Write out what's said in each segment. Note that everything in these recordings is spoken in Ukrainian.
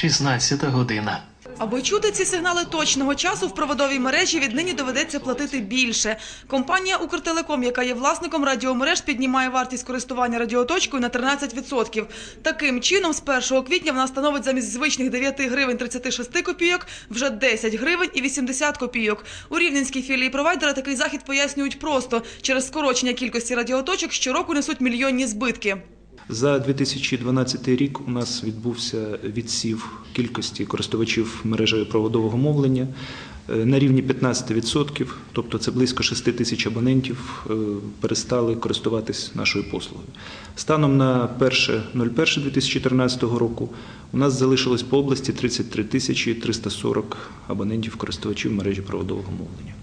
16 година. Аби чути ці сигнали точного часу, в проводовій мережі віднині доведеться платити більше. Компанія «Укртелеком», яка є власником радіомереж, піднімає вартість користування радіоточкою на 13%. Таким чином, з 1 квітня вона становить замість звичних 9 гривень 36 копійок вже 10 гривень і 80 копійок. У рівненській філії провайдера такий захід пояснюють просто. Через скорочення кількості радіоточок щороку несуть мільйонні збитки. За 2012 рік у нас відбувся відсів кількості користувачів мережею проводового мовлення е, на рівні 15%, тобто це близько 6 тисяч абонентів е, перестали користуватись нашою послугою. Станом на 1.01.2013 року у нас залишилось по області 33 тисячі 340 абонентів користувачів мережі проводового мовлення.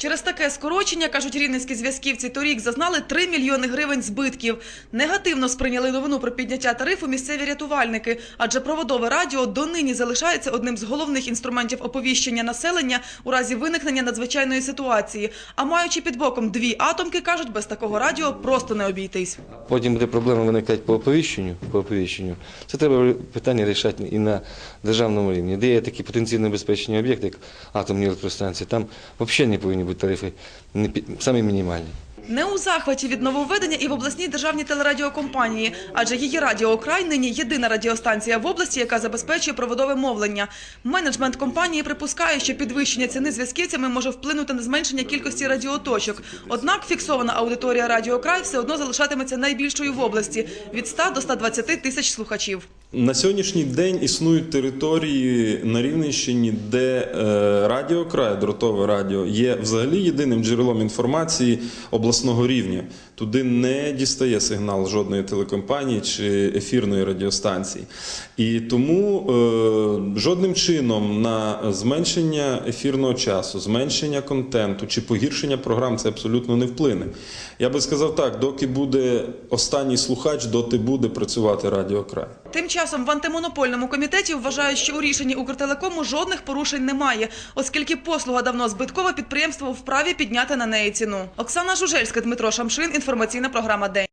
Через таке скорочення, кажуть рівненські зв'язківці, торік зазнали 3 мільйони гривень збитків. Негативно сприйняли новину про підняття тарифу місцеві рятувальники, адже проводове радіо донині залишається одним з головних інструментів оповіщення населення у разі виникнення надзвичайної ситуації. А маючи під боком дві атомки, кажуть, без такого радіо просто не обійтись. Потім буде проблема виникати по оповіщенню. По оповіщенню. Це треба питання рішати і на державному рівні. Де є такі потенційно небезпечні об'єкти, як атомні електростанції, там взагалі не повинні бути тарифи самі мінімальні. Не у захваті від нововведення і в обласній державній телерадіокомпанії, адже її радіо «Край» нині єдина радіостанція в області, яка забезпечує проводове мовлення. Менеджмент компанії припускає, що підвищення ціни зв'язківцями може вплинути на зменшення кількості радіоточок. Однак фіксована аудиторія радіо «Край» все одно залишатиметься найбільшою в області – від 100 до 120 тисяч слухачів. На сьогоднішній день існують території на Рівненщині, де е, радіокрай, дротове радіо, є взагалі єдиним джерелом інформації обласного рівня. Туди не дістає сигнал жодної телекомпанії чи ефірної радіостанції. І тому е, жодним чином на зменшення ефірного часу, зменшення контенту чи погіршення програм це абсолютно не вплине. Я би сказав так: доки буде останній слухач, доти буде працювати радіокрай. Тим часом в антимонопольному комітеті вважають, що у рішенні Укртелекому жодних порушень немає, оскільки послуга давно збиткова, підприємство вправі підняти на неї ціну. Оксана Жужельська, Дмитро Шамшин, інформаційна програма День.